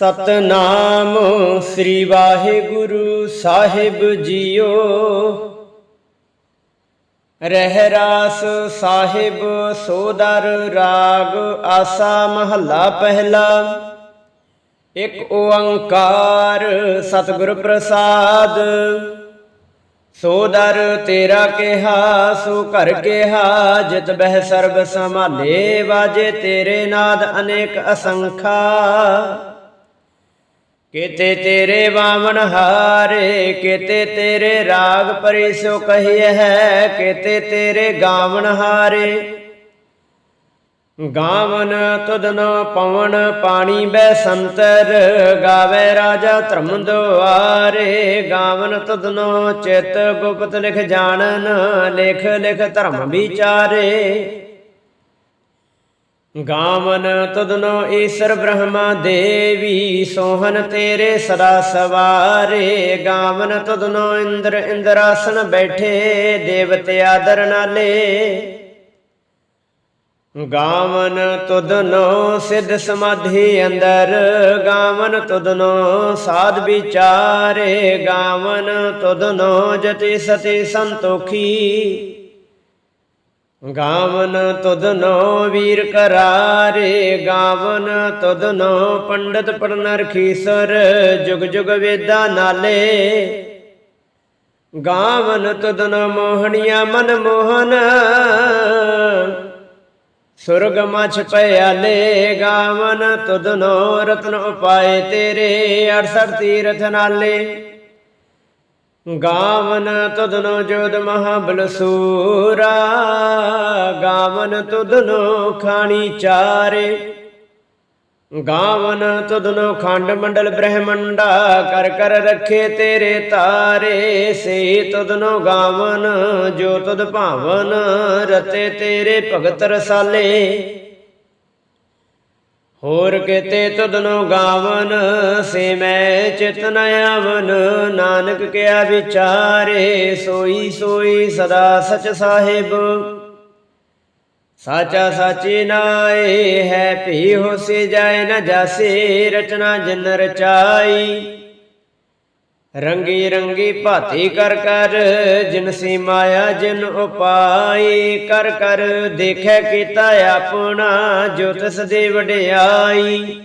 ਸਤਨਾਮ ਸ੍ਰੀ ਵਾਹਿਗੁਰੂ ਸਾਹਿਬ ਜੀਓ। ਰਹਿ ਰਾਸ ਸਾਹਿਬ ਸੋਦਰ ਰਾਗ ਆਸਾ ਮਹੱਲਾ ਪਹਿਲਾ। ਇਕ ਓੰਕਾਰ ਸਤਿਗੁਰ ਪ੍ਰਸਾਦ। ਸੋਦਰ ਤੇਰਾ ਕਿਹਾ, ਸੋ ਘਰ ਕਿਹਾ, ਜਿਤ ਬਹਿ ਸਰਬ ਸੰਭਾਲੇ, ਵਾਜੇ ਤੇਰੇ ਨਾਦ ਅਨੇਕ ਅਸੰਖਾ। ਕਿਤੇ ਤੇਰੇ ਵਾਵਨ ਹਾਰੇ, ਕਿਤੇ ਤੇਰੇ ਰਾਗ ਪਰਿ ਸੋ ਕਹੀਏ ਹੈ, ਕਿਤੇ ਤੇਰੇ ਗਾਵਨ ਹਾਰੇ। ਗਾਵਨ ਤੁਧਨੋ ਪਵਨ, ਪਾਣੀ ਬੈ ਸੰਤਰ, ਗਾਵੇ ਰਾਜਾ ਧਰਮ ਦੁਆਰੇ। ਗਾਵਨ ਤੁਧਨੋ ਚਿਤ ਗੁਪਤ ਲਿਖ ਜਾਣਨ, ਲਿਖ ਲਿਖ ਧਰਮ ਵਿਚਾਰੇ। ਗਾਵਨ ਤੁਧਨੋ ਈਸ਼ਰ ਬ੍ਰਹਮਾ ਦੇਵੀ ਸੋਹਨ ਤੇਰੇ ਸਦਾ ਸਵਾਰੇ। ਗਾਵਨ ਤੁਧਨੋ ਇੰਦਰ ਇੰਦਰਾਸਨ ਬੈਠੇ, ਦੇਵਤੇ ਆਦਰ ਨਾਲੇ। ਗਾਵਨ ਤੁਦਨੋ ਸਿੱਧ ਸਮਾਧੀ ਅੰਦਰ, ਗਾਵਨ ਤੁਦਨੋ ਸਾਧ ਵਿਚਾਰੇ। ਗਾਵਨ ਤੁਦਨੋ ਜਤੀ ਸਤੀ ਸੰਤੋਖੀ। ਗਾਵਨ ਤੁਧਨੋ ਵੀਰ ਕਰਾਰੇ, ਗਾਵਨ ਤੁਧਨੋ ਪੰਡਤ ਪੜਨਰ ਖੀਸਰ ਜੁਗ ਜੁਗ ਵੇਦਾ ਨਾਲੇ। ਗਾਵਨ ਤੁਧਨੋ ਮੋਹਣੀਆਂ ਮਨ ਮੋਹਨ, ਸੁਰਗ ਮਛ ਪਿਆਲੇ ਗਾਵਨ ਤੁਧਨੋ ਰਤਨ ਉਪਾਏ ਤੇਰੇ 68 ਤੀਰਥ ਨਾਲੇ। ਗਾਵਨ ਤੁਧਨੋ ਜੋਦ ਮਹਾਬਲ ਸੂਰਾ ਗਾਵਨ ਤੁਧਨੋ ਖਾਣੀ ਚਾਰੇ। ਗਾਵਨ ਤੁਧਨੋ ਖੰਡ ਮੰਡਲ ਬ੍ਰਹਮੰਡਾ, ਕਰ ਕਰ ਰੱਖੇ ਤੇਰੇ ਤਾਰੇ। ਸੇ ਤੁਧਨੋ ਗਾਵਨ, ਜੋ ਤੁਧ ਭਾਵਨ, ਰਤੇ ਤੇਰੇ ਭਗਤ ਰਸਾਲੇ। ਹੋਰ ਕਿਤੇ ਤੁਧਨੋ ਗਾਵਨ, ਸੇ ਮੈਂ ਚਿਤਨ ਆਵਨ। ਨਾਨਕ ਕਿਆ ਵਿਚਾਰੇ, ਸੋਈ ਸੋਈ ਸਦਾ ਸਚ ਸਾਹਿਬ। ਸਾਚਾ ਸਾਚੀ ਨਾਏ, ਹੈ ਭੀ ਹੋਸੇ ਜਾਏ ਨ ਜਾਸੇ, ਰਚਨਾ ਜਨ ਰਚਾਈ। ਰੰਗੀ ਰੰਗੀ ਭਾਤੀ ਕਰ ਕਰ, ਜਿਨ ਸੀ ਮਾਇਆ ਜਿਨ ਉਪਾਈ, ਕਰ ਕਰ ਦੇਖੈ ਕੀਤਾ ਆਪਣਾ, ਜੋ ਤਿਸ ਦੇ ਵਡਿਆਈ।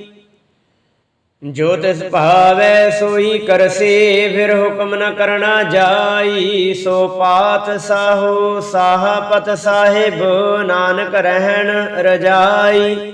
ਜੋ ਤਿਸ ਭਾਵੈ ਸੋਈ ਕਰਸੇ, ਫਿਰ ਹੁਕਮ ਨ ਕਰਨਾ ਜਾਈ। ਸੋ ਪਾਤ ਸਾਹੋ ਸਾਹਪਤ ਸਾਹਿਬ, ਨਾਨਕ ਰਹਿਣ ਰਜਾਈ।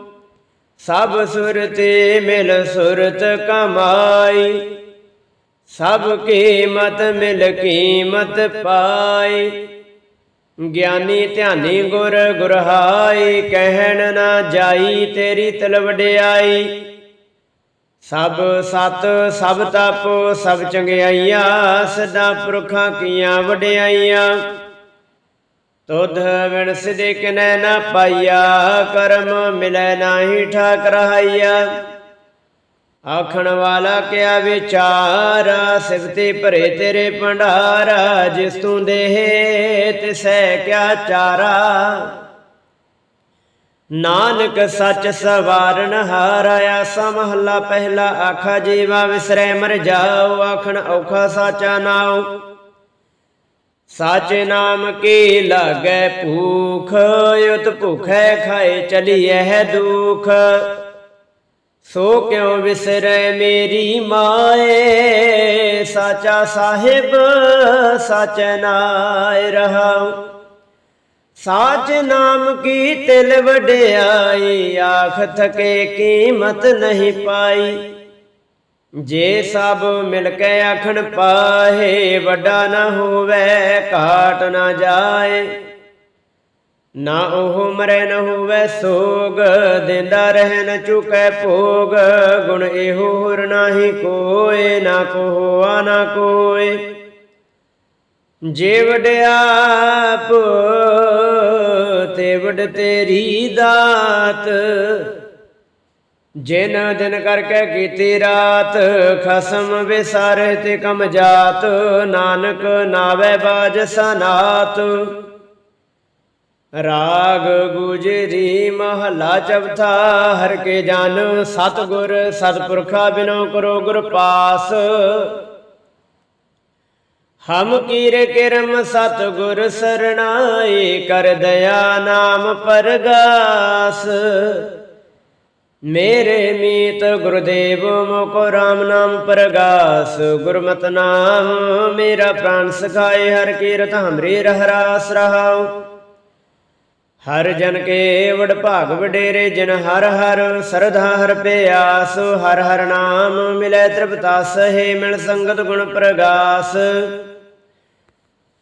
ਸਭ ਸੁਰਤੇ ਮਿਲ ਸੁਰਤ ਕਮਾਈ। ਸਭ ਕੀਮਤ ਮਿਲ ਕੀਮਤ ਪਾਈ। ਗਿਆਨੀ ਧਿਆਨੀ ਗੁਰ ਗੁਰਹਾਈ, ਕਹਿਣ ਨਾ ਜਾਈ ਤੇਰੀ ਤਲ ਵਡਿਆਈ ਸਭ ਸਤ, ਸਭ ਤਪ, ਸਭ ਚੰਗਿਆਈਆਂ, ਸਦਾ ਪੁਰਖਾਂ ਕੀਆਂ ਵਡਿਆਈਆਂ। ਤੁਧ ਵਿਣ ਸਿਦੇ ਕਿਨੈ ਨਾ ਪਾਈਆ, ਕਰਮ ਮਿਲੈ ਨਾਹੀ ਠਾਕ ਰਹਾਈਆ ਆਖਣ ਵਾਲਾ ਕਿਆ ਵਿਚਾਰਾ ਸਿਫਤੇ ਭਰੇ ਤੇਰੇ ਭੰਡਾਰਾ, ਜਿਸ ਤੂੰ ਦੇਹ ਤਿਸੈ ਕਿਆ ਚਾਰਾ। ਨਾਨਕ ਸੱਚ ਸਵਾਰਨ ਹਾਰਾਇਆ ਸਮਹਲਾ ਪਹਿਲਾ ਆਖਾ, ਜੀਵਾ ਵਿਸਰੈ ਮਰ ਜਾਓ, ਆਖਣ ਔਖਾ ਸਾਚਾ ਨਾਉ। ਸਾਚੇ ਨਾਮ ਕੀ ਲਾਗੈ ਭੂਖ? ਯੁਤ ਭੁਖੈ ਖਾਏ ਚਲੀਐ ਹੈ ਦੁਖ। ਸੋ ਕਿਉ ਵਿਸਰੈ ਮੇਰੀ ਮਾਏ? ਸਾਚਾ ਸਾਹਿਬ, ਸਚ ਨਾਇ ਰਹਾਉ। ਸਾਚ ਨਾਮ ਕੀ ਤਿਲ ਵਡਿਆਈ? ਆਖ ਥਕੇ ਕੀਮਤ ਨਹੀਂ ਪਾਈ। ਜੇ ਸਭ ਮਿਲ ਕੇ ਆਖਣ ਪਾਹੇ, ਵੱਡਾ ਨਾ ਹੋਵੇ, ਘਾਟ ਨਾ ਜਾਏ। ਨਾ ਉਹ ਮਰੈ ਨਾ ਹੋਵੇ ਸੋਗ, ਦਿੰਦਾ ਰਹਿ ਨ ਚੁਕੈ ਭੋਗ। ਗੁਣ ਇਹੋ ਹੋਰ ਨਾਹੀ ਕੋਏ, ਨਾ ਕੋ ਨਾ ਕੋਏ। ਜੇ ਵਡਿਆਪ ਤੇ ਵਡ ਤੇਰੀ ਦਾਤ। ਜਿਨ ਦਿਨ ਕਰਕੇ ਕੀਤੀ ਰਾਤ, ਖਸਮ ਵਿਸਾਰੇ ਤੇ ਕਮ ਜਾਤ, ਨਾਨਕ ਨਾਵੇ ਬਾਜ ਸਨਾਤ। ਰਾਗ ਗੁਜਰੀ ਮਹਲਾ ਚੌਥਾ, ਹਰ ਕੇ ਜਨ ਸਤਗੁਰ, ਸਤਪੁਰਖਾ ਬਿਨੋ ਕਰੋ ਗੁਰ ਪਾਸ। ਹਮ ਕੀਰ ਕਿਰਮ ਸਤਗੁਰ ਸਰਣਾਈ, ਕਰ ਦਇਆ ਨਾਮ ਪਰਗਾਸ। ਮੇਰੇ ਮੀਤ ਗੁਰਦੇਵ ਮੋਕੋ RAM ਨਾਮ ਪ੍ਰਗਾਸ। ਗੁਰਮਤਿ ਨਾਮ ਮੇਰਾ ਪ੍ਰਾਨ ਸਖਾਏ, ਹਰ ਕੀਰਤ ਹਮਰੇ ਰਹਰਾਸ ਰਹਾਉ। ਹਰ ਜਨ ਕੇ ਵਡ ਭਾਗ ਵਡੇਰੇ, ਜਿਨ ਹਰ ਹਰ ਸਰਧਾ ਹਰ ਪਿਆਸ। ਹਰ ਹਰ ਨਾਮ ਮਿਲੇ ਤ੍ਰਿਪਤਾ ਸਹੇ, ਮਿਲ ਸੰਗਤ ਗੁਣ ਪ੍ਰਗਾਸ।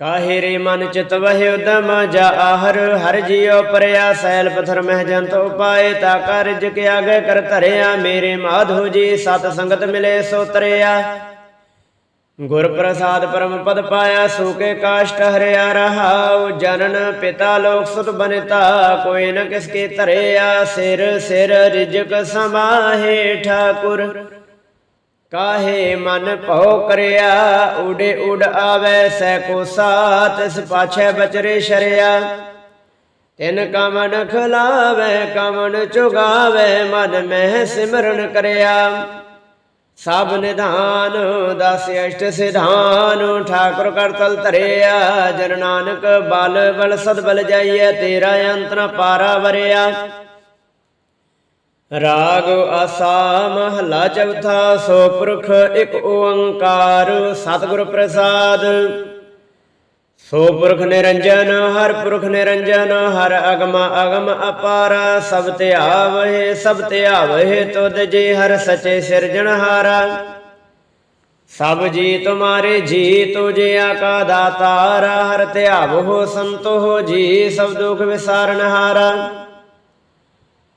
ਕਾਹੇ ਰੇ ਮਨ ਚਿਤ ਵਹਿ ਉਦਮ ਜਾ ਆਹਰ, ਹਰ ਜੀਉ ਪਰਿਆ ਸੈਲ ਪਥਰ ਮਹਿ ਜੰਤ ਉਪਾਏ, ਤਾ ਕਾਰਜ ਕੇ ਆਗੇ ਕਰ ਧਰਿਆ, ਮੇਰੇ ਮਾਧੋ ਜੀ ਸਤ ਸੰਗਤ ਮਿਲੇ ਸੋ ਤਰਿਆ। ਗੁਰ ਪ੍ਰਸਾਦ ਪਰਮ ਪਦ ਪਾਇਆ ਸੂਕੇ ਕਾਸ਼ਟ ਹਰਿਆ ਰਹਾਉ, ਜਨਨ ਪਿਤਾ ਲੋਕ ਸੁਤ ਬਨਤਾ, ਕੋਈ ਨ ਕਿਸ ਕੇ ਧਰਿਆ, ਸਿਰ ਸਿਰ ਰਿਜਕ ਸਮਾਹੇ ਠਾਕੁਰ। ਕਾਹੇ ਮਨ ਭਉ ਕਰਿਆ? ਉਡੇ ਉਡ ਆਵੇ ਸੈ ਕੋ ਸਾਤ ਇਸ ਪਾਛੈ ਬਚਰੇ ਸ਼ਰਿਆ। ਤਿਨ ਕਮਨ ਖਲਾਵੇ ਕਮਨ ਚੁਗਾਵੇ, ਮਨ ਮਹਿ ਸਿਮਰਨ ਕਰਿਆ। ਸਭ ਨਿਧਾਨ, ਦਸ ਅਸ਼ਟ ਸਿਧਾਨ, ਠਾਕੁਰ ਕਰਤਲ ਧਰਿਆ। ਜਨ ਨਾਨਕ ਬਲ ਬਲ ਸਦ ਬਲ ਜਾਈਐ, ਤੇਰਾ ਅੰਤ ਪਾਰਾ ਵਰਿਆ। ਰਾਗ ਆਸਾ ਮਹਲਾ ਚੌਥਾ, ਸੋ ਪੁਰਖ ਇੱਕ ਓੰਕਾਰ, ਸਤਿਗੁਰ ਪ੍ਰਸਾਦ। ਸੋ ਪੁਰਖ ਨਿਰੰਜਨ, ਹਰ ਪੁਰਖ ਨਿਰੰਜਨ, ਹਰ ਅਗਮ ਅਗਮ ਅਪਾਰ, ਸਭ ਧਿਆਵਹਿ ਸਭ ਧਿਆਵਹਿ ਤੁਧ ਜੀ ਹਰ ਸਚੇ ਸਿਰਜਣਹਾਰਾ ਸਭ ਜੀ ਤੁਮਾਰੇ ਜੀ ਤੁਝਿਆ ਕਾ ਦਾਤਾਰਾ, ਹਰ ਧਿਆਵੋ ਸੰਤੋ ਜੀ, ਸਭ ਦੁਖ ਵਿਸਾਰਨਹਾਰਾ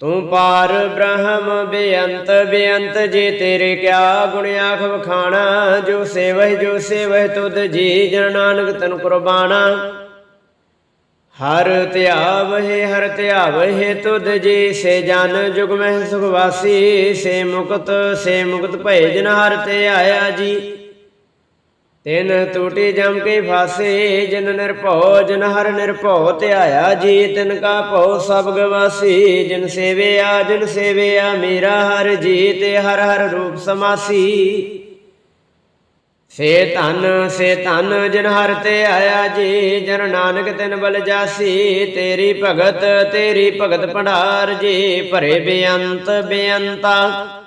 ਤੂੰ ਪਾਰ ਬ੍ਰਹਮ ਬੇਅੰਤ ਬੇਅੰਤ ਜੇ ਤੇਰੇ ਕਿਆ ਗੁਣ ਆਖ ਵਖਾਣਾ? ਜੋ ਸੇਵਹਿ ਜੋ ਸੇਵਹਿ ਤੁਧ ਜੀ, ਜਨ ਨਾਨਕ ਤਨ ਕੁਰਬਾਨਾ ਹਰ ਧਿਆਵਹਿ ਹਰ ਧਿਆਵਹਿ ਤੁਧ ਜੀ, ਸੇ ਜਨ ਜੁਗ ਮਹਿ ਸੁਖ ਵਾਸੀ, ਸੇ ਮੁਕਤ ਸੇ ਮੁਕਤ ਭਏ ਜਨ ਹਰ ਤੇ ਆਇਆ ਜੀ। ਤਿਨ ਟੂਟੀ ਜਮ ਕੇ ਫਾਸੇ, ਜਿਨ ਨਿਰਭਉ, ਜਿਨ ਹਰ ਨਿਰਭਉ ਧਿਆਇਆ ਜੀ ਤਿਨ ਕਾ ਭਉ, ਸਭ ਗਵਾਸੀ। ਜਿਨ ਸੇਵਿਆ ਜਿਨ ਸੇਵਿਆ, ਮੇਰਾ ਹਰ ਜੀ, ਤੇ ਹਰ ਹਰ ਰੂਪ ਸਮਾਸੀ। ਸੇ ਧਨ ਸੇ ਧਨ, ਜਿਨ ਹਰ ਤੇ ਆਇਆ ਜੀ, ਜਨ ਨਾਨਕ ਤਿਨ ਬਲ ਜਾਸੀ। ਤੇਰੀ ਭਗਤ ਤੇਰੀ ਭਗਤ ਭੰਡਾਰ ਜੀ, ਭਰੇ ਬੇਅੰਤ, ਬੇਅੰਤਾ।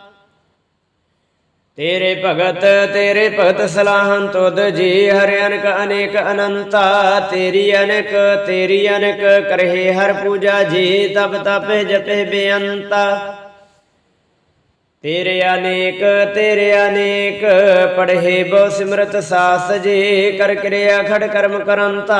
ਤੇਰੇ ਭਗਤ ਤੇਰੇ ਭਗਤ ਸਲਾਹਨ ਤੁਧ ਜੀ, ਹਰਿ ਅਨਕ, ਅਨੇਕ ਅਨੰਤਾ। ਤੇਰੀ ਅਨਕ ਤੇਰੀ ਅਨਕ ਕਰਹਿ ਹਰ ਪੂਜਾ ਜੀ ਤਬ ਤਪਹਿ ਜਪਹਿ ਬੇਅੰਤਾ। ਤੇਰੇ ਅਨੇਕ ਤੇਰੇ ਅਨੇਕ, ਪੜ੍ਹੇ ਬੋ ਸਿਮਰਤ ਸਾਸ ਜੀ, ਕਰ ਕਿਰਿਆ ਖੜ ਕਰਮ ਕਰੰਤਾ।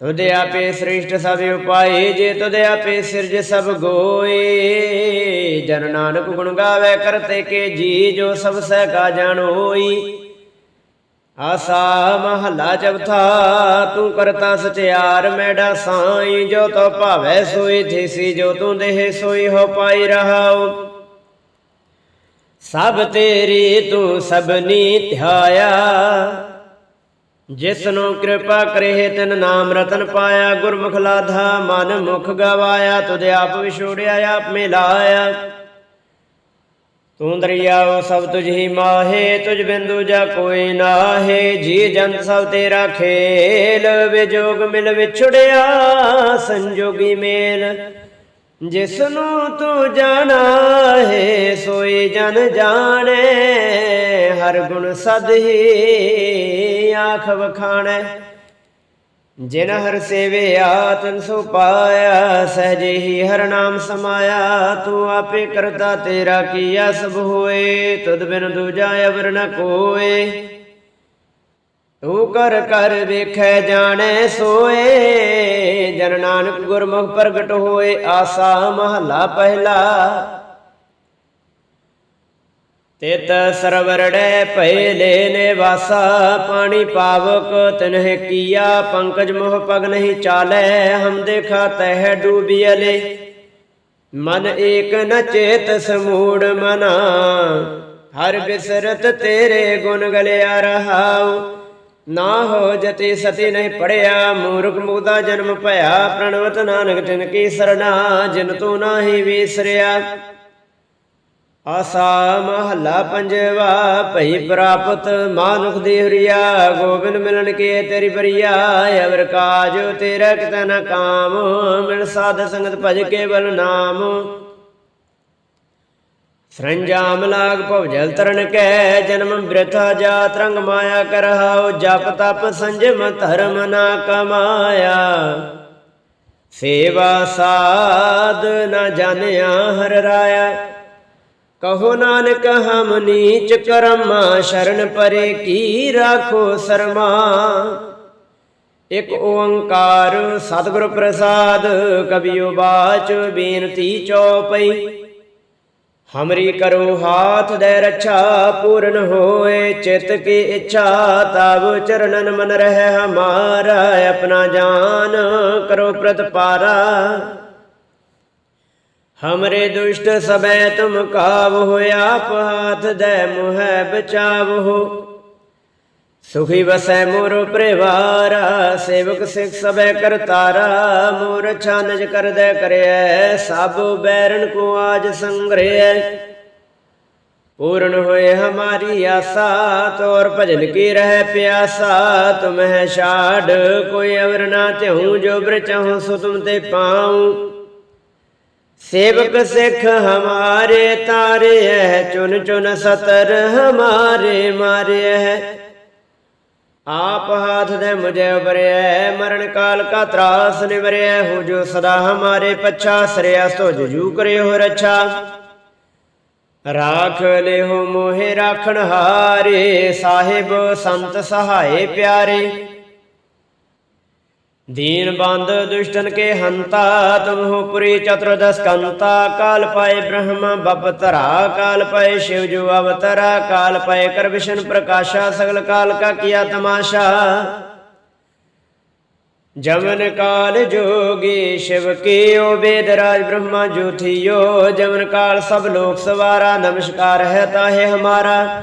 ਤੁਧ ਆਪੇ ਸ੍ਰਿਸ਼ਟ ਸਭ ਉਪਾਏ, ਜੇ ਤੁਧ ਆਪੇ ਸਿਰਜ ਸਭ ਗੋਏ। ਜਨ ਨਾਨਕ ਗੁਣ ਗਾਵੇ ਕਰਤੇ ਕੇ ਜੀ, ਜੋ ਸਭ ਸਹਿ ਕਾ ਜਾਣੋਈ। ਆਸਾ ਮਹੱਲਾ ਚੌਥਾ, ਤੂੰ ਕਰਤਾ ਸਚਿਆਰ ਮੈਡਾ ਸਾਈ ਜੋ ਤੋ ਭਾਵੈ ਸੋਈ ਥੀਸੀ ਜੋ ਤੂੰ ਦੇਹ ਸੋਈ, ਹੋ ਪਾਈ ਰਹਾਉ। ਸਭ ਤੇਰੀ ਤੂੰ ਸਭਨੀ ਧਿਆਇਆ। ਜਿਸਨੂੰ ਕਿਰਪਾ ਕਰੇ ਤਿਨ ਨਾਮ ਰਤਨ ਪਾਇਆ, ਗੁਰਮੁਖ ਲਾਧਾ, ਮਨ ਮੁਖ ਗਵਾਇਆ, ਤੁਧ ਆਪ ਵਿਛੋੜਿਆ, ਆਪ ਮਿਲਾਇਆ। ਤੂੰ ਦਰਿਆਓ ਸਭ ਤੁਝ ਹੀ ਮਾਹੇ, ਤੁਝ ਬਿੰਦੂ ਜਾ ਕੋਈ ਨਾਹੇ, ਜੀ ਜਨ ਸਭ ਤੇਰਾ ਖੇਲ, ਵਿਜੋਗ ਮਿਲ ਵਿਛੜਿਆ, ਸੰਜੋਗੀ ਮੇਲ। ਜਿਸਨੂੰ ਤੂੰ ਜਾਣਾ ਹੈ ਸੋਈ ਜਨ ਜਾਣੇ ਹਰ ਗੁਣ ਸਦ ਹੀ ਆਖ ਵਖਾਣੈ। ਜਿਨ ਹਰ ਸੇਵਿਆ ਤਨ ਸੋ ਪਾਇਆ, ਸਹਜੇ ਹੀ ਹਰ ਨਾਮ ਸਮਾਇਆ। ਤੂੰ ਆਪੇ ਕਰਤਾ ਤੇਰਾ ਕੀਆ ਸਭ ਹੋਏ, ਤੁਧ ਬਿਨ ਦੂਜਾ ਅਵਰ ਨ ਕੋਏ। ਤੂੰ ਕਰ ਕਰ ਵੇਖੈ ਜਾਣੈ ਸੋਏ, ਜਨ ਨਾਨਕ ਗੁਰਮੁਖ ਪ੍ਰਗਟ ਹੋਏ, ਆਸਾ ਮਹਲਾ ਪਹਿਲਾ। ਤਿਤ ਸਰਵਰੜੈ ਭਏ ਲੈ ਨਿਵਾਸਾ, ਪਾਣੀ ਪਾਵਕ ਤਨਹਿ ਕੀਆ, ਪੰਕਜ ਮੋਹ ਪਗ ਨਹੀਂ ਚਾਲੈ, ਹਮ ਦੇਖਾ ਤਹਿ ਡੂਬਿਅਲੇ ਮਨ ਏਕ ਨ ਚੇਤ ਸਮੂੜ ਮਨਾ, ਹਰ ਬਿਸਰਤ ਤੇਰੇ ਗੁਣ ਗਲਿਆ ਰਹਾਉ। ਨਾ ਹੋ ਜਤੀ ਸਤੀ ਨਹੀਂ ਪੜਿਆ, ਮੂਰਖ ਮੁਗਦਾ ਜਨਮ ਭਇਆ, ਪ੍ਰਣਵਤ ਨਾਨਕ ਤਿਨ ਕੀ ਸਰਣਾ ਜਿਨ ਤੂੰ ਨਾਹੀ ਵਿਸਰਿਆ। ਆਸਾ ਮਹੱਲਾ ਪੰਜਵਾ, ਭਈ ਪ੍ਰਾਪਤ ਮਾਨੁਖ ਦੀ ਹਰੀਆ, ਗੋਬਿੰਦ ਮਿਲਣ ਕੇ ਤੇਰੀ ਬਰੀਆ, ਅਵਰ ਕਾਜ ਤੇਰਾ ਕਿਤਾ ਨ ਕਾਮ, ਮਿਲ ਸਾਧ ਸੰਗਤ ਭਜ ਕੇਵਲ ਨਾਮ। ਸਰੰਜਾਮ ਲਾਗ ਭਵ ਜਲ ਤਰਨ ਕੈ, ਜਨਮ ਬ੍ਰਿਥਾ ਜਾ ਤਰੰਗ ਮਾਇਆ ਕਰਹਾਉ ਜਪ ਤਪ ਸੰਜਮ ਧਰਮ ਨਾ ਕਮਾਇਆ। ਸੇਵਾ ਸਾਧ ਨਾ ਜਾਣਿਆ ਹਰ ਰਾਇਆ। ਕਹੋ ਨਾਨਕ, ਹਮ ਨੀਚ ਕਰਮਾ, ਸ਼ਰਨ ਪਰੇ ਕੀ ਰਾਖੋ ਸਰਮਾ? ਇਕ ਓੰਕਾਰ ਸਤਿਗੁਰ ਪ੍ਰਸਾਦ ਕਬੀਓ ਬਾਚ ਬੇਨਤੀ ਚਉਪਈ ਹਮਰੀ ਕਰੋ ਹਾਥ ਦੇ ਰੱਛਾ, ਪੂਰਨ ਹੋਏ ਚਿਤ ਕੀ ਇੱਛਾ ਤਬ ਚਰਨਨ ਮਨ ਰਹਿ ਹਮਾਰਾ, ਆਪਣਾ ਜਾਨ ਕਰੋ ਪ੍ਰਤਪਾਰਾ। ਹਮਰੇ ਦੁਸ਼ਟ ਸਬੈ ਤੁਮ ਕਾਵ ਆਪ ਹਾਥ ਦੇ ਮੁਹਿ ਬਚਾਵੋ ਸੁਖੀ ਵਸੈ ਮੋਰ ਪਰਿਵਾਰਾ ਸੇਵਕ ਸਿਖ ਸਬੈ ਕਰਤਾਰਾ ਮੋਰ ਛਾਨਜ ਕਰਦੈ ਕਰਿਐ ਸਭ ਬੈਰਨ ਕੋ ਆਜ ਸੰਗ੍ਰਹਿ ਪੂਰਨ ਹੋਏ ਹਮਾਰੀ ਆਸਾ ਤੋਰ ਭਜਨ ਕੀ ਰਹਿ ਪਿਆਸਾ ਤੁਮਹਿ ਛਾੜ ਕੋਈ ਅਵਰ ਨਾ ਤਿਉ ਜੋ ਬ੍ਰਚਹੁ ਸੋ ਤੁਮ ਤੇ ਪਾਉ ਸੇਵਕ ਸਿੱਖ ਹਮਾਰੇ ਤਾਰੇ ਹੈ ਚੁਨ ਚੁਨ ਸਤਰ ਹਮਾਰੇ ਮਾਰੇ ਹੈ ਆਪ ਹਾਥ ਦੇ ਮੁਝੇ ਉਬਰਿਐ ਮਰਨ ਕਾਲ ਕਾ ਤਰਾਸ ਨਿਵਰਿਐ ਹੋ ਜੋ ਸਦਾ ਹਮਾਰੇ ਪਛਾ ਸਰਿਆ ਸੋ ਜੂ ਕਰਿਓ ਰੱਛਾ। ਰਾਖ ਲਿਓ ਮੋਹਿ ਰਾਖਣ ਹਾਰੇ, ਸਾਹਿਬ ਸੰਤ ਸਹਾਏ ਪਿਆਰੇ। ਦੀਨ ਬੰਦ ਦੁਸ਼ਟਨ ਕੇ ਹੰਤਾ ਤੁਮਹੁ ਪੁਰੀ ਚਤੁਰਦਸ ਕੰਤਾ ਕਾਲ ਪਾਏ ਬ੍ਰਹਮ ਬਪ ਤਰਾ ਕਾਲ ਪਾਏ ਸ਼ਿਵ ਜੋ ਅਵਤਰਾ, ਕਾਲ ਪਾਏ ਕਰ ਵਿਸ਼ਨ ਪ੍ਰਕਾਸ਼ਾ, ਸਗਲ ਕਾਲ ਕਾ ਕੀਆ ਤਮਾਸ਼ਾ। ਜਮਨ ਕਾਲ ਜੋਗੀ ਸ਼ਿਵ ਕੀਓ, ਵੇਦ ਰਾਜ ਬ੍ਰਹਮਾ ਜੋਥਿਓ ਜਮਨ ਕਾਲ ਸਭ ਲੋਕ ਸਵਾਰਾ, ਨਮਸਕਾਰ ਹੈ ਤਾਹੇ ਹਮਾਰਾ।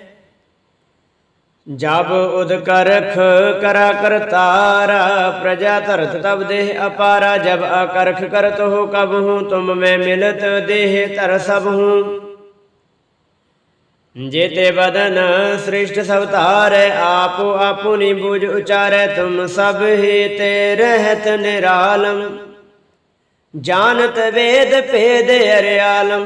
ਜਬ ਉਦ ਕਰਖ ਕਰਾ ਕਰਤਾਰਾ ਪ੍ਰਜਾ ਧਰਤ ਤਬ ਦੇਹ ਅਪਾਰਾ, ਜਬ ਅਕਰਖ ਕਰਤ ਹੋ ਕਬ ਹੂੰ, ਤੁਮ ਮੈਂ ਮਿਲਤ ਦੇਹ ਧਰ ਸਭ ਹੂੰ। ਜੇਤੇ ਬਦਨ ਸ੍ਰਿਸ਼ਟ ਸਭ ਧਾਰੈ, ਆਪੋ ਆਪੁਨੀ ਬੂਝ ਉਚਾਰੈ, ਤੁਮ ਸਭ ਹੀ ਤੇ ਰਹਿਤ ਨਿਰਾਲਮ ਜਾਣਤ ਵੇਦ ਭੇਦ ਅਰਿਆਲਮ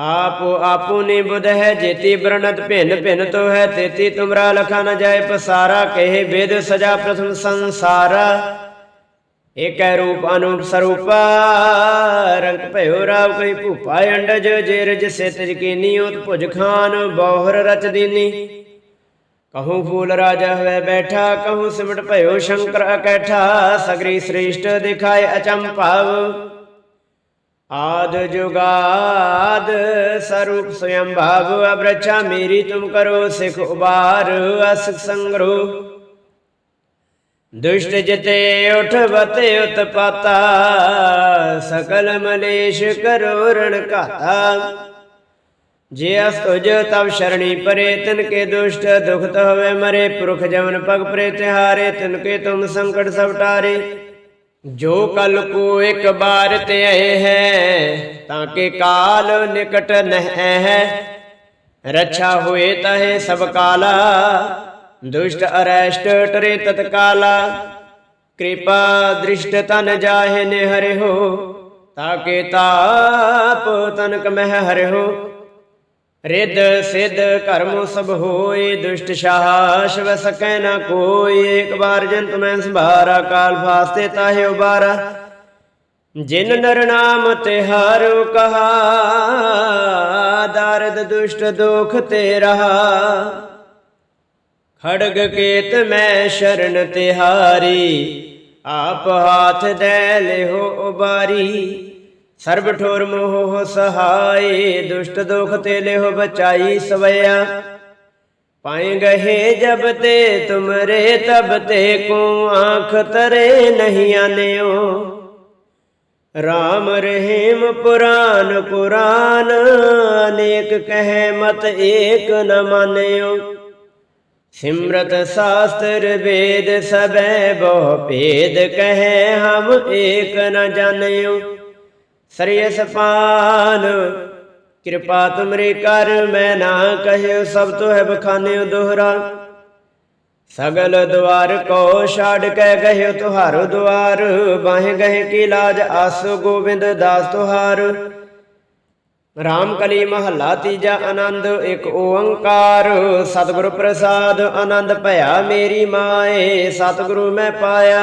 ਆਪ ਆਪੁਨੀ ਬੁਧ ਹੈ, ਜੇਤੀ ਬਰਨਤ ਭਿੰਨ ਭਿੰਨ ਤੋ ਹੈ, ਤੇਤੀ ਤੁਮਰਾ ਲਖਾ ਨ ਜਾਏ ਪਸਾਰਾ, ਕਹੇ ਵੇਦ ਸਜਾ ਪ੍ਰਥਮ ਸੰਸਾਰਾ। ਏਕੈ ਰੂਪ ਅਨੂਪ ਸਰੂਪਾ, ਰੰਗ ਭਇਓ ਰਾਵ ਕਈ ਭੂਪਾ ਅੰਡਜ ਜੇਰਜ ਸਿਤਜ ਕੀਨੀ ਉਤ ਭੁਜ ਖਾਨ, ਬੌਹਰ ਰਚ ਦੀਨੀ। ਕਹੂੰ ਫੂਲ ਰਾਜਾ ਹੋਇ ਬੈਠਾ, ਕਹੂੰ ਸਿਮਟ ਭਇਓ ਸ਼ੰਕਰ ਅਕੈਠਾ, ਸਗਰੀ ਸ੍ਰੇਸ਼ਟ ਦਿਖਾਏ ਅਚੰਭਵ। ਆਦ ਜੁਗਾਦ ਸਰੂਪ ਸਯੰ ਭਾਵ ਅਬਰਛਾ ਮੇਰੀ ਤੁਮ ਕਰੋ ਸਿਖ ਉਬਾਰ ਅਸ ਸੰਗਰੋ ਦੁਸ਼ਟ ਜਿਤੇ ਉਠ ਬਤੇ ਉਤਪਾਤਾ, ਸਕਲ ਮਲੇਸ਼ ਕਰੋ ਰਣ ਘਾਤਾ। ਜੇ ਅਸ ਤੁਜ ਤਬ ਸ਼ਰਣੀ ਪਰੇ ਤਿਨ ਕੇ ਦੁਸ਼ਟ ਦੁਖਤ ਹੋਵੇ ਮਰੇ, ਪੁਰਖ ਜਮਨ ਪਗ ਪਰੇ ਤਿਹਾਰੇ ਤਿਨ ਕੇ ਤੁਮ ਜੋ ਕਲ ਕੋ ਇੱਕ ਬਾਰ ਤੇ ਆਏ ਹੈ, ਤਾਂ ਕੇ ਕਾਲ ਨਿਕਟ ਨਹਿ ਹੈ। ਰੱਛਾ ਹੋਏ ਤਹੇ ਸਭ ਕਾਲਾ, ਦੁਸ਼ਟ ਅਰੈਸ਼ਟ ਟਰੇ ਤਤਕਾਲਾ। ਕਿਰਪਾ ਦ੍ਰਿਸ਼ਟ ਤਨ ਜਾਹੇ ਨੇ ਹਰਿ ਹੋ ਤਾਪ ਤਨਕ ਮਹਿ ਹਰਿ ਹੋ ਰਿੱਧ ਸਿੱਧ ਕਰਮ ਸਭ ਹੋਏ, ਦੁਸ਼ਟ ਸ਼ਾਸ ਵ ਨਾ ਕੋਈ ਇੱਕ ਬਾਰ ਜੰਤ ਮੈਂ ਸੰਭਾਰਾ, ਕਾਲ ਫਾਸਤੇ ਤਾਹੇ ਉਬਾਰਾ। ਜਿਨ ਨਰ ਨਾਮ ਤੇ ਹਾਰੋ ਕਹਾ, ਦਰਦ ਦੁਸ਼ਟ ਦੁਖ ਤੇ ਰਹਾ। ਖੜਗ ਕੇਤ ਮੈਂ ਸ਼ਰਨ ਤਿਹਾਰੀ, ਆਪ ਹਾਥ ਦੇ ਲਿਹੋ ਉਬਾਰੀ। ਸਰਬ ਠੋਰ ਮੋਹ ਸਹਾਈ, ਦੁਸ਼ਟ ਦੁਖ ਤੇ ਲਿਹੋ ਬਚਾਈ ਸਵਿਆ ਪਾਏ ਗਏ ਜਬ ਤੇ ਤੁਮਰੇ ਤਬ ਤੇ ਕੋ ਆਂਖ ਤਰੇ ਨਹੀਂ ਆਨਿਓ। ਰਾਮ ਰਹੀਮ ਪੁਰਾਨ ਪੁਰਾਨ ਅਨੇਕ ਕਹੈ ਮਤ ਏਕ ਨ ਮਾਨਿਓ। ਸਿਮਰਤ ਸ਼ਾਸਤਰ ਵੇਦ ਸਬੈ ਬਹੁ ਭੇਦ ਕਹੈ ਹਮ ਏਕ ਨ ਜਾਣਿਓ। ਸਰੀਸ ਪਾਨ ਕਿਰਪਾ ਤੁਮਰੀ ਕਰ, ਮੈਂ ਨਾ ਕਹਿਓ ਸਭ ਤੋ ਹੈ ਬਖਾਨਿਓ ਦੋਹਰਾ। ਸਗਲ ਦੁਆਰ ਕੋ ਛਾੜ ਕੇ ਗਹਿਓ ਤੁਹਾਰੋ ਦੁਆਰ, ਬਾਹੇ ਗਏ ਕੀ ਲਾਜ ਆਸ ਗੋਬਿੰਦ ਦਾਸ ਤੁਹਾਰ। ਰਾਮ ਕਲੀ ਮਹੱਲਾ ਤੀਜਾ ਆਨੰਦ, ਇੱਕ ਓੰਕਾਰ। ਸਤਿਗੁਰ ਪ੍ਰਸਾਦ ਆਨੰਦ ਭਇਆ ਮੇਰੀ ਮਾਏ, ਸਤਿਗੁਰੂ ਮੈਂ ਪਾਇਆ।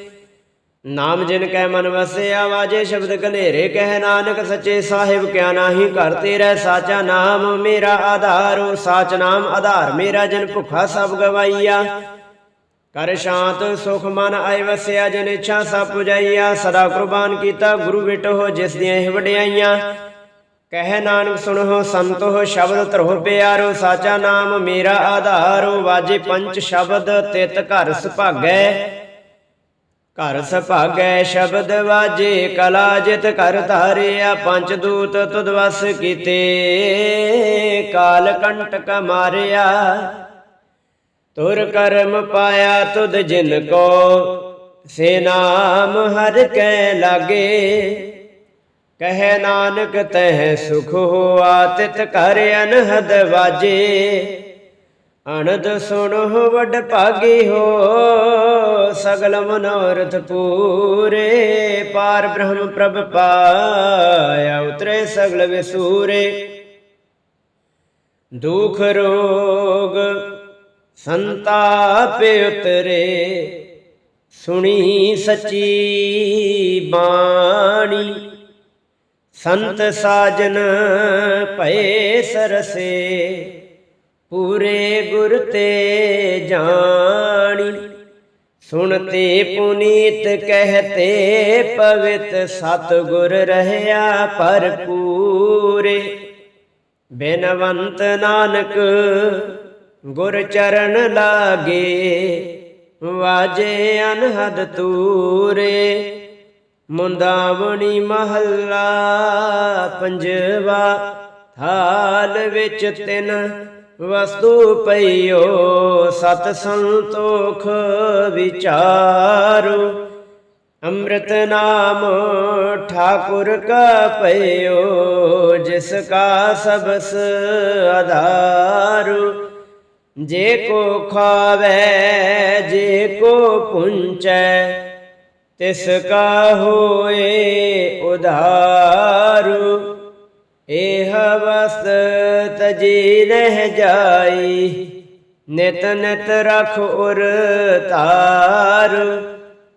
ਨਾਮ ਜਿਨ ਕੈ ਮਨ ਵਸਿਆ, ਵਾਜੇ ਸ਼ਬਦ ਕਨੇਰੇ ਕਹਿ ਨਾਨਕ ਸੱਚੇ ਸਾਹਿਬ, ਕਿਆ ਨਾਹੀ ਘਰ ਤੇਰੇ ਸਾਚਾ ਨਾਮ, ਮੇਰਾ ਆਧਾਰੋ ਸਾਚ ਨਾਮ ਆਧਾਰ, ਮੇਰਾ ਜਿਨ ਭੁਖਾ ਸਭ ਗਵਾਈਆ। ਕਰ ਸ਼ਾਂਤ ਸੁਖ ਮਨ ਆਇ ਵਸਿਆ, ਜਿਨ ਇੱਛਾ ਸਭ ਪੁਜਾਈਆ। ਸਦਾ ਕੁਰਬਾਨ ਕੀਤਾ ਗੁਰੂ ਬਿਟੋ ਜਿਸ ਦੀਆਂ ਇਹ ਵਡਿਆਈਆਂ। ਕਹਿ ਨਾਨਕ ਸੁਣੋ ਸੰਤੋ ਸ਼ਬਦ ਧਰੋ ਪਿਆਰੋ, ਸਾਚਾ ਨਾਮ ਮੇਰਾ ਆਧਾਰੋ ਵਾਜੇ ਪੰਚ ਸ਼ਬਦ, ਤਿਤ ਘਰ ਸੁਭਾਗੈ। ਘਰ ਸੁਭਾਗੈ ਸ਼ਬਦ ਵਾਜੇ, ਕਲਾ ਜਿਤ ਕਰ ਧਾਰਿਆ, ਪੰਜ ਦੂਤ ਤੁਧ ਵਸ ਕੀਤੇ। ਕਾਲ ਕੰਟਕ ਮਾਰਿਆ, ਤੁਰ ਕਰਮ ਪਾਇਆ ਤੁਧ ਜਿਨ ਕੋ। ਸੇ ਨਾਮ ਹਰ ਕੈ ਲਾਗੇ, ਕਹੈ ਨਾਨਕ ਤਹਿ ਸੁਖ ਹੋਆ, ਤਿਤ ਕਰ ਅਨਹਦ ਵਾਜੇ। ਅਨੰਦ ਸੁਣੋ ਵੱਡ ਭਾਗੀ ਹੋ, ਸਗਲ ਮਨੋਰਥ ਪੂਰੇ। ਪਾਰ ਬ੍ਰਹਮ ਪ੍ਰਭ ਪਾਇਆ ਉਤਰੇ ਸਗਲ ਵਿਸੂਰੇ। ਦੁਖ ਰੋਗ ਸੰਤਾਪ ਉਤਰੇ। ਸੁਣੀ ਸੱਚੀ ਬਾਣੀ, ਸੰਤ ਸਾਜਨ ਭਏ ਸਰਸੇ। ਪੂਰੇ ਗੁਰ ਤੇ ਜਾਣੀ। ਸੁਣਤੇ ਪੁਨੀਤ ਕਹਤੇ, ਪਵਿਤ ਸਤ ਗੁਰ ਰਹਿਆ ਭਰਪੂਰੇ। ਬੇਨਵੰਤ ਨਾਨਕ ਗੁਰ ਚਰਨ ਲਾਗੇ, ਵਾਜੇ ਅਨਹਦ ਤੂਰੇ। ਮੁੰਦਾਵਣੀ ਮਹੱਲਾ ਪੰਜਵਾ, ਥਾਲ ਵਿੱਚ ਤਿੰਨ ਵਸਤੂ ਪਈਓ, ਸਤ ਸੰਤੋਖ ਵਿਚਾਰੋ। ਅੰਮ੍ਰਿਤ ਨਾਮ ਠਾਕੁਰ ਕਾ ਪਈਓ, ਜਿਸ ਕਾ ਸਬਸ ਆਧਾਰੂ। ਜੇ ਕੋ ਖਾਵੇ, ਜੇ ਕੋ ਪੁੰਚੈ, ਤਿਸ ਕਾ ਹੋਏ ਉਧਾਰੂ। ਇਹ ਵਸਤ ਤਜੀ ਰਹਿ ਜਾਈ। ਨਿਤ ਨਿਤ ਰਖ ਉਰ ਤਾਰ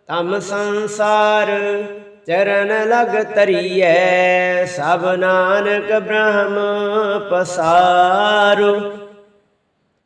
ਤਮ ਸੰਸਾਰ ਚਰਨ ਲਗ ਤਰੀਐ ਸਭ ਨਾਨਕ ਬ੍ਰਹਮ ਪਸਾਰੂ।